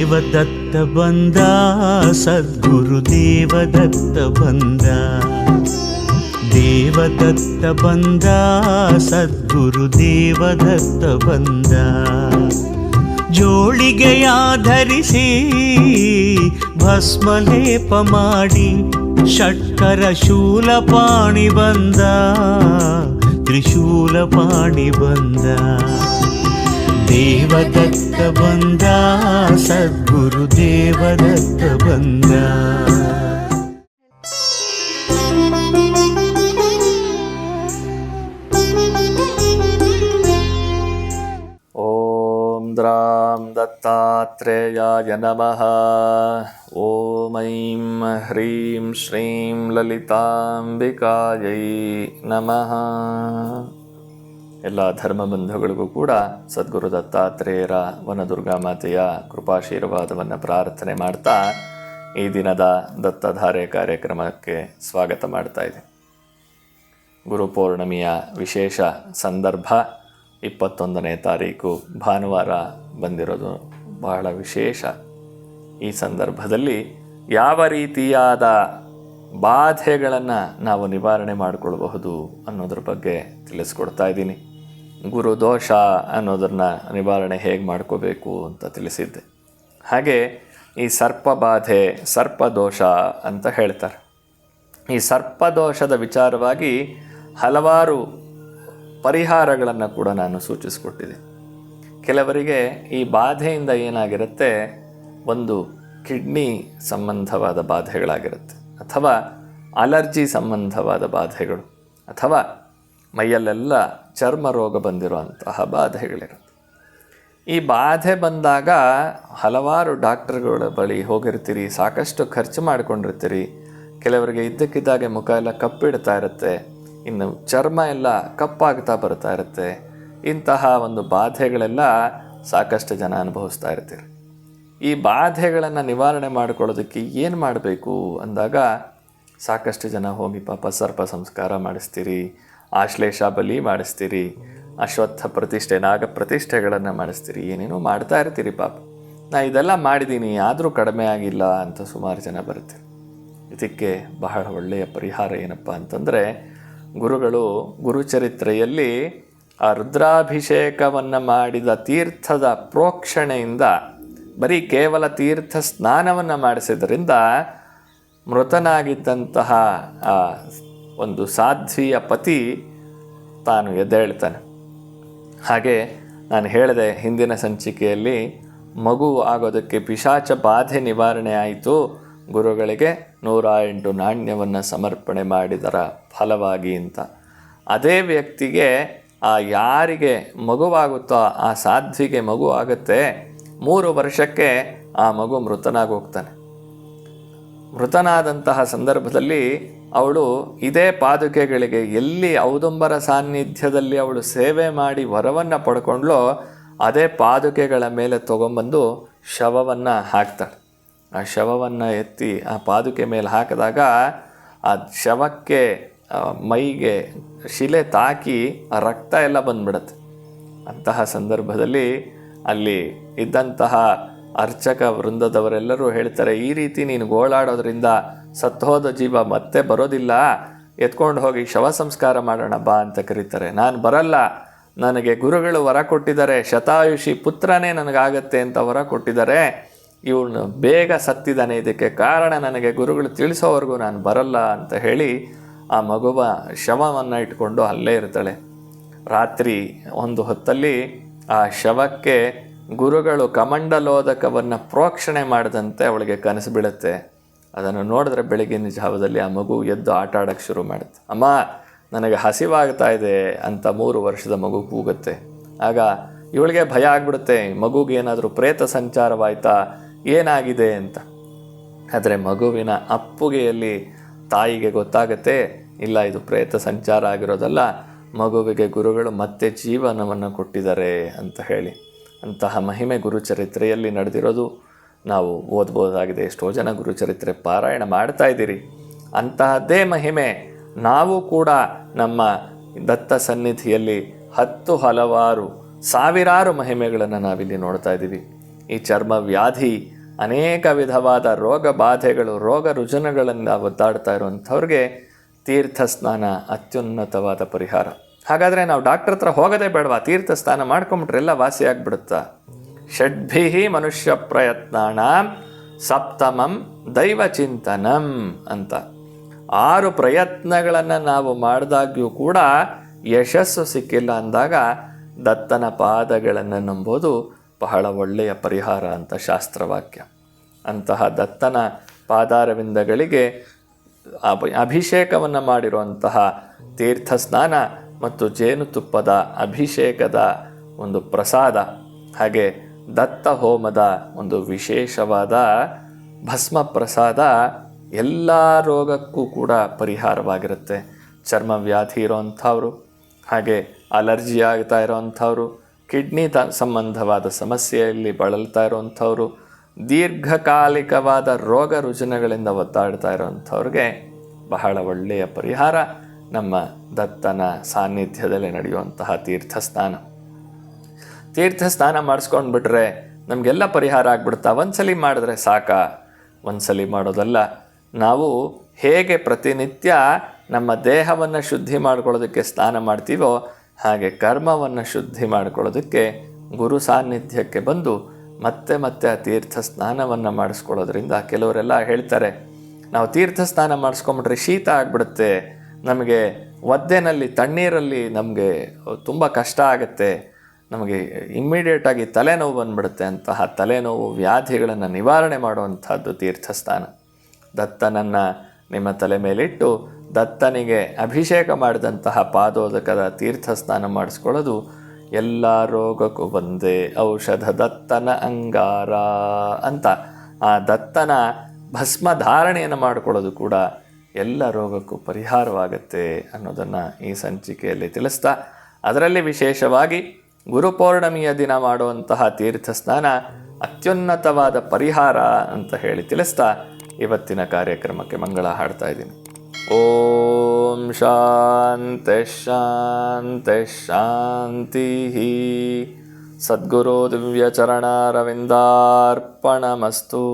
ದೇವದತ್ತ ಬಂದ, ಸದ್ಗುರು ದೇವದತ್ತ ಬಂದ. ದೇವದತ್ತ ಬಂದ, ಸದ್ಗುರು ದೇವದತ್ತ ಬಂದ. ಜೋಳಿಗೆಯ ಧರಿಸಿ ಭಸ್ಮಲೇಪ ಮಾಡಿ, ಷಟ್ಕರ ಶೂಲಪಾಣಿ ಬಂದ ತ್ರಿಶೂಲ ಪಾಣಿ ಬಂದ. ದೇವದತ್ತ ಬಂದ ಸದ್ಗುರು ದೇವದತ್ತ ಬಂದ ಓಂ ದ್ರಾಂ ದತ್ತಾತ್ರೇಯಾಯ ನಮಃ ಓಂ ಐಂ ಹ್ರೀಂ ಎಲ್ಲ ಧರ್ಮಬಂಧುಗಳಿಗೂ ಕೂಡ ಸದ್ಗುರು ದತ್ತಾತ್ರೇಯರ ವನದುರ್ಗಾ ಮಾತೆಯ ಕೃಪಾಶೀರ್ವಾದವನ್ನು ಪ್ರಾರ್ಥನೆ ಮಾಡ್ತಾ ಈ ದಿನದ ದತ್ತಧಾರೆ ಕಾರ್ಯಕ್ರಮಕ್ಕೆ ಸ್ವಾಗತ ಮಾಡ್ತಾ ಇದೆ. ಗುರುಪೌರ್ಣಮಿಯ ವಿಶೇಷ ಸಂದರ್ಭ ಇಪ್ಪತ್ತೊಂದನೇ ತಾರೀಕು ಭಾನುವಾರ ಬಂದಿರೋದು. ಬಹಳ ವಿಶೇಷ. ಈ ಸಂದರ್ಭದಲ್ಲಿ ಯಾವ ರೀತಿಯಾದ ಬಾಧೆಗಳನ್ನು ನಾವು ನಿವಾರಣೆ ಮಾಡಿಕೊಳ್ಬಹುದು ಅನ್ನೋದ್ರ ಬಗ್ಗೆ ತಿಳಿಸ್ಕೊಡ್ತಾ ಇದ್ದೀನಿ. ಗುರು ದೋಷ ಅನ್ನೋದನ್ನು ನಿವಾರಣೆ ಹೇಗೆ ಮಾಡ್ಕೋಬೇಕು ಅಂತ ತಿಳಿಸಿದ್ದೆ. ಹಾಗೆ ಈ ಸರ್ಪಬಾಧೆ ಸರ್ಪದೋಷ ಅಂತ ಹೇಳ್ತಾರೆ. ಈ ಸರ್ಪದೋಷದ ವಿಚಾರವಾಗಿ ಹಲವಾರು ಪರಿಹಾರಗಳನ್ನು ಕೂಡ ನಾನು ಸೂಚಿಸಿಕೊಟ್ಟಿದೆ. ಕೆಲವರಿಗೆ ಈ ಬಾಧೆಯಿಂದ ಏನಾಗಿರುತ್ತೆ, ಒಂದು ಕಿಡ್ನಿ ಸಂಬಂಧವಾದ ಬಾಧೆಗಳಾಗಿರುತ್ತೆ, ಅಥವಾ ಅಲರ್ಜಿ ಸಂಬಂಧವಾದ ಬಾಧೆಗಳು, ಅಥವಾ ಮೈಯಲ್ಲೆಲ್ಲ ಚರ್ಮ ರೋಗ ಬಂದಿರುವಂತಹ ಬಾಧೆಗಳಿರುತ್ತೆ. ಈ ಬಾಧೆ ಬಂದಾಗ ಹಲವಾರು ಡಾಕ್ಟರ್ಗಳ ಬಳಿ ಹೋಗಿರ್ತೀರಿ, ಸಾಕಷ್ಟು ಖರ್ಚು ಮಾಡಿಕೊಂಡಿರ್ತೀರಿ. ಕೆಲವರಿಗೆ ಇದ್ದಕ್ಕಿದ್ದಾಗೆ ಮುಖ ಎಲ್ಲ ಕಪ್ಪಿಡ್ತಾ ಇರುತ್ತೆ. ಇನ್ನು ಚರ್ಮ ಎಲ್ಲ ಕಪ್ಪಾಗ್ತಾ ಬರ್ತಾ ಇರುತ್ತೆ. ಇಂತಹ ಒಂದು ಬಾಧೆಗಳೆಲ್ಲ ಸಾಕಷ್ಟು ಜನ ಅನುಭವಿಸ್ತಾ ಇರ್ತೀರಿ. ಈ ಬಾಧೆಗಳನ್ನು ನಿವಾರಣೆ ಮಾಡ್ಕೊಳ್ಳೋದಕ್ಕೆ ಏನು ಮಾಡಬೇಕು ಅಂದಾಗ ಸಾಕಷ್ಟು ಜನ ಹೋಗಿ ಪಾಪ ಸರ್ಪ ಸಂಸ್ಕಾರ ಮಾಡಿಸ್ತೀರಿ ಆಶ್ಲೇಷ ಬಲಿ ಮಾಡಿಸ್ತೀರಿ. ಅಶ್ವತ್ಥ ಪ್ರತಿಷ್ಠೆ, ನಾಗ ಪ್ರತಿಷ್ಠೆಗಳನ್ನು ಮಾಡಿಸ್ತೀರಿ. ಏನೇನೋ ಮಾಡ್ತಾ ಇರ್ತೀರಿ ಪಾಪ. ನಾ ಇದೆಲ್ಲ ಮಾಡಿದ್ದೀನಿ ಆದರೂ ಕಡಿಮೆ ಆಗಿಲ್ಲ ಅಂತ ಸುಮಾರು ಜನ ಬರ್ತೀರಿ ಇದಕ್ಕೆ ಬಹಳ ಒಳ್ಳೆಯ ಪರಿಹಾರ ಏನಪ್ಪ ಅಂತಂದರೆ, ಗುರುಗಳು ಗುರುಚರಿತ್ರೆಯಲ್ಲಿ ಆ ರುದ್ರಾಭಿಷೇಕವನ್ನು ಮಾಡಿದ ತೀರ್ಥದ ಪ್ರೋಕ್ಷಣೆಯಿಂದ, ಬರೀ ಕೇವಲ ತೀರ್ಥ ಸ್ನಾನವನ್ನು ಮಾಡಿಸಿದ್ರಿಂದ ಮೃತನಾಗಿದ್ದಂತಹ ಒಂದು ಸಾಧ್ವಿಯ ಪತಿ ತಾನು ಎದ್ದೇಳ್ತಾನೆ. ಹಾಗೆ ನಾನು ಹೇಳಿದೆ ಹಿಂದಿನ ಸಂಚಿಕೆಯಲ್ಲಿ, ಮಗು ಆಗೋದಕ್ಕೆ ಪಿಶಾಚ ಬಾಧೆ ನಿವಾರಣೆ ಆಯಿತು, ಗುರುಗಳಿಗೆ ನೂರ ಎಂಟು ನಾಣ್ಯವನ್ನು ಸಮರ್ಪಣೆ ಮಾಡಿದರ ಫಲವಾಗಿ ಅಂತ. ಅದೇ ವ್ಯಕ್ತಿಗೆ ಆ ಯಾರಿಗೆ ಮಗುವಾಗುತ್ತೋ ಆ ಸಾಧ್ವಿಗೆ ಮಗು ಆಗುತ್ತೆ, ಮೂರು ವರ್ಷಕ್ಕೆ ಆ ಮಗು ಮೃತನಾಗಿ ಹೋಗ್ತಾನೆ ಮೃತನಾದಂತಹ ಸಂದರ್ಭದಲ್ಲಿ ಅವಳು ಇದೇ ಪಾದುಕೆಗಳಿಗೆ ಎಲ್ಲಿ ಔದುಂಬರ ಸಾನ್ನಿಧ್ಯದಲ್ಲಿ ಅವಳು ಸೇವೆ ಮಾಡಿ ವರವನ್ನು ಪಡ್ಕೊಂಡ್ಲೋ, ಅದೇ ಪಾದುಕೆಗಳ ಮೇಲೆ ತೊಗೊಂಬಂದು ಶವವನ್ನು ಹಾಕ್ತಾಳೆ. ಆ ಶವವನ್ನು ಎತ್ತಿ ಆ ಪಾದುಕೆ ಮೇಲೆ ಹಾಕಿದಾಗ ಆ ಶವಕ್ಕೆ ಮೈಗೆ ಶಿಲೆ ತಾಕಿ ಆ ರಕ್ತ ಎಲ್ಲ ಬಂದ್ಬಿಡುತ್ತೆ. ಅಂತಹ ಸಂದರ್ಭದಲ್ಲಿ ಅಲ್ಲಿ ಇದ್ದಂತಹ ಅರ್ಚಕ ವೃಂದದವರೆಲ್ಲರೂ ಹೇಳ್ತಾರೆ, ಈ ರೀತಿ ನೀನು ಗೋಳಾಡೋದ್ರಿಂದ ಸತ್ತೋದ ಜೀವ ಮತ್ತೆ ಬರೋದಿಲ್ಲ. ಎತ್ಕೊಂಡು ಹೋಗಿ ಶವ ಸಂಸ್ಕಾರ ಮಾಡೋಣ ಬಾ ಅಂತ ಕರೀತಾರೆ. ನಾನು ಬರಲ್ಲ. ನನಗೆ ಗುರುಗಳು ವರ ಕೊಟ್ಟಿದ್ದಾರೆ. ಶತಾಯುಷಿ ಪುತ್ರನೇ ನನಗಾಗತ್ತೆ ಅಂತ ವರ ಕೊಟ್ಟಿದ್ದಾರೆ. ಇವನು ಬೇಗ ಸತ್ತಿದ್ದಾನೆ. ಇದಕ್ಕೆ ಕಾರಣ ನನಗೆ ಗುರುಗಳು ತಿಳಿಸೋವರೆಗೂ ನಾನು ಬರಲ್ಲ ಅಂತ ಹೇಳಿ ಆ ಮಗುವ ಶವವನ್ನು ಇಟ್ಕೊಂಡು ಅಲ್ಲೇ ಇರ್ತಾಳೆ. ರಾತ್ರಿ ಒಂದು ಹೊತ್ತಲ್ಲಿ ಆ ಶವಕ್ಕೆ ಗುರುಗಳು ಕಮಂಡಲೋದಕವನ್ನು ಪ್ರೋಕ್ಷಣೆ ಮಾಡಿದಂತೆ ಅವಳಿಗೆ ಕನಸು ಬೀಳುತ್ತೆ. ಅದನ್ನು ನೋಡಿದ್ರೆ ಬೆಳಗಿನ ಜಾವದಲ್ಲಿ ಆ ಮಗು ಎದ್ದು ಆಟ ಆಡೋಕ್ಕೆ ಶುರು ಮಾಡುತ್ತೆ. ಅಮ್ಮ, ನನಗೆ ಹಸಿವಾಗ್ತಾ ಇದೆ ಅಂತ ಮೂರು ವರ್ಷದ ಮಗು ಕೂಗುತ್ತೆ. ಆಗ ಇವಳಿಗೆ ಭಯ ಆಗ್ಬಿಡುತ್ತೆ, ಮಗುಗೆ ಏನಾದರೂ ಪ್ರೇತ ಸಂಚಾರವಾಯ್ತಾ, ಏನಾಗಿದೆ ಅಂತ. ಆದರೆ ಮಗುವಿನ ಅಪ್ಪುಗೆಯಲ್ಲಿ ತಾಯಿಗೆ ಗೊತ್ತಾಗುತ್ತೆ, ಇಲ್ಲ, ಇದು ಪ್ರೇತ ಸಂಚಾರ ಆಗಿರೋದಲ್ಲ, ಮಗುವಿಗೆ ಗುರುಗಳು ಮತ್ತೆ ಜೀವನವನ್ನು ಕೊಟ್ಟಿದ್ದಾರೆ ಅಂತ ಹೇಳಿ. ಅಂತಹ ಮಹಿಮೆ ಗುರುಚರಿತ್ರೆಯಲ್ಲಿ ನಡೆದಿರೋದು ನಾವು ಓದ್ಬೋದಾಗಿದೆ. ಎಷ್ಟೋ ಜನ ಗುರುಚರಿತ್ರೆ ಪಾರಾಯಣ ಮಾಡ್ತಾ ಇದ್ದೀರಿ. ಅಂತಹದ್ದೇ ಮಹಿಮೆ. ನಾವು ಕೂಡ ನಮ್ಮ ದತ್ತ ಸನ್ನಿಧಿಯಲ್ಲಿ ಹತ್ತು ಹಲವಾರು, ಸಾವಿರಾರು ಮಹಿಮೆಗಳನ್ನು ನಾವಿಲ್ಲಿ ನೋಡ್ತಾ ಇದ್ದೀವಿ. ಈ ಚರ್ಮ ವ್ಯಾಧಿ, ಅನೇಕ ವಿಧವಾದ ರೋಗ ಬಾಧೆಗಳು, ರೋಗ ರುಜಿನಗಳಿಂದ ಒದ್ದಾಡ್ತಾ ಇರುವಂಥವ್ರಿಗೆ ತೀರ್ಥ ಸ್ನಾನ ಅತ್ಯುನ್ನತವಾದ ಪರಿಹಾರ. ಹಾಗಾದರೆ ನಾವು ಡಾಕ್ಟ್ರ್ ಹತ್ರ ಹೋಗೋದೇ ಬೇಡವಾ? ತೀರ್ಥ ಸ್ನಾನ ಮಾಡ್ಕೊಂಬಿಟ್ರೆ ಎಲ್ಲ ವಾಸಿ ಆಗ್ಬಿಡುತ್ತಾ? ಷಡ್ಭಿ ಮನುಷ್ಯ ಪ್ರಯತ್ನಾಣ ಸಪ್ತಮಂ ದೈವ ಚಿಂತನಂ ಅಂತ. ಆರು ಪ್ರಯತ್ನಗಳನ್ನು ನಾವು ಮಾಡಿದಾಗ್ಯೂ ಕೂಡ ಯಶಸ್ಸು ಸಿಕ್ಕಿಲ್ಲ ಅಂದಾಗ ದತ್ತನ ಪಾದಗಳನ್ನು ನಂಬೋದು ಬಹಳ ಒಳ್ಳೆಯ ಪರಿಹಾರ ಅಂತ ಶಾಸ್ತ್ರವಾಕ್ಯ. ಅಂತಹ ದತ್ತನ ಪಾದಾರವಿಂದಗಳಿಗೆ ಅಭಿ, ಅಭಿಷೇಕವನ್ನು ಮಾಡಿರುವಂತಹ ತೀರ್ಥ ಸ್ನಾನ ಮತ್ತು ಜೇನುತುಪ್ಪದ ಅಭಿಷೇಕದ ಒಂದು ಪ್ರಸಾದ. ಹಾಗೆ ದತ್ತ ಹೋಮದ ಒಂದು ವಿಶೇಷವಾದ ಭಸ್ಮ ಪ್ರಸಾದ ಎಲ್ಲ ರೋಗಕ್ಕೂ ಕೂಡ ಪರಿಹಾರವಾಗಿರುತ್ತೆ. ಚರ್ಮ ವ್ಯಾಧಿ ಇರೋವಂಥವ್ರು ಹಾಗೆ ಅಲರ್ಜಿ ಆಗ್ತಾ ಇರೋವಂಥವ್ರು ಕಿಡ್ನಿ ತ ಸಂಬಂಧವಾದ ಸಮಸ್ಯೆಯಲ್ಲಿ ಬಳಲ್ತಾ ಇರೋವಂಥವ್ರು ದೀರ್ಘಕಾಲಿಕವಾದ ರೋಗ ರುಜಿನಗಳಿಂದ ಒದ್ದಾಡ್ತಾ ಇರೋವಂಥವ್ರಿಗೆ ಬಹಳ ಒಳ್ಳೆಯ ಪರಿಹಾರ. ನಮ್ಮ ದತ್ತನ ಸಾನ್ನಿಧ್ಯದಲ್ಲಿ ನಡೆಯುವಂತಹ ತೀರ್ಥ ಸ್ನಾನ ತೀರ್ಥ ಸ್ನಾನ ಮಾಡಿಸ್ಕೊಂಡ್ಬಿಟ್ರೆ ನಮಗೆಲ್ಲ ಪರಿಹಾರ ಆಗ್ಬಿಡ್ತಾ. ಒಂದ್ಸಲಿ ಮಾಡಿದ್ರೆ ಸಾಕ? ಒಂದ್ಸಲಿ ಮಾಡೋದಲ್ಲ. ನಾವು ಹೇಗೆ ಪ್ರತಿನಿತ್ಯ ನಮ್ಮ ದೇಹವನ್ನು ಶುದ್ಧಿ ಮಾಡ್ಕೊಳ್ಳೋದಕ್ಕೆ ಸ್ನಾನ ಮಾಡ್ತೀವೋ ಹಾಗೆ ಕರ್ಮವನ್ನು ಶುದ್ಧಿ ಮಾಡ್ಕೊಳ್ಳೋದಕ್ಕೆ ಗುರು ಸಾನ್ನಿಧ್ಯಕ್ಕೆ ಬಂದು ಮತ್ತೆ ಮತ್ತೆ ಆ ತೀರ್ಥ ಸ್ನಾನವನ್ನು ಮಾಡಿಸ್ಕೊಳ್ಳೋದ್ರಿಂದ ಕೆಲವರೆಲ್ಲ ಹೇಳ್ತಾರೆ, ನಾವು ತೀರ್ಥ ಸ್ನಾನ ಮಾಡಿಸ್ಕೊಂಬಿಟ್ರೆ ಶೀತ ಆಗ್ಬಿಡುತ್ತೆ, ನಮಗೆ ಒದ್ದೆನಲ್ಲಿ, ತಣ್ಣೀರಲ್ಲಿ ನಮಗೆ ತುಂಬ ಕಷ್ಟ ಆಗುತ್ತೆ ನಮಗೆ ಇಮ್ಮಿಡಿಯೇಟಾಗಿ ತಲೆನೋವು ಬಂದ್ಬಿಡುತ್ತೆ ಅಂತಹ ತಲೆನೋವು ವ್ಯಾಧಿಗಳನ್ನು ನಿವಾರಣೆ ಮಾಡುವಂಥದ್ದು ತೀರ್ಥಸ್ಥಾನ. ದತ್ತನನ್ನು ನಿಮ್ಮ ತಲೆ ಮೇಲಿಟ್ಟು ದತ್ತನಿಗೆ ಅಭಿಷೇಕ ಮಾಡಿದಂತಹ ಪಾದೋದಕದ ತೀರ್ಥ ಸ್ನಾನ ಮಾಡಿಸ್ಕೊಳ್ಳೋದು ಎಲ್ಲ ರೋಗಕ್ಕೂ ಒಂದೇ ಔಷಧ ದತ್ತನ ಅಂಗಾರ ಅಂತ. ಆ ದತ್ತನ ಭಸ್ಮ ಧಾರಣೆಯನ್ನು ಮಾಡಿಕೊಳ್ಳೋದು ಕೂಡ ಎಲ್ಲ ರೋಗಕ್ಕೂ ಪರಿಹಾರವಾಗುತ್ತೆ ಅನ್ನೋದನ್ನು ಈ ಸಂಚಿಕೆಯಲ್ಲಿ ತಿಳಿಸ್ತಾ, ಅದರಲ್ಲಿ ವಿಶೇಷವಾಗಿ ಗುರುಪೌರ್ಣಮಿಯ ದಿನ ಮಾಡುವಂತಹ ತೀರ್ಥ ಸ್ನಾನ ಅತ್ಯುನ್ನತವಾದ ಪರಿಹಾರ ಅಂತ ಹೇಳಿ ತಿಳಿಸ್ತಾ ಇವತ್ತಿನ ಕಾರ್ಯಕ್ರಮಕ್ಕೆ ಮಂಗಳ ಹಾಡ್ತಾ ಇದ್ದೀನಿ ಓಂ ಶಾಂತೆ ಶಾಂತೆ ಶಾಂತಿ ಸದ್ಗುರು ದಿವ್ಯಚರಣಾರವಿಂದಾರ್ಪಣಮಸ್ತು.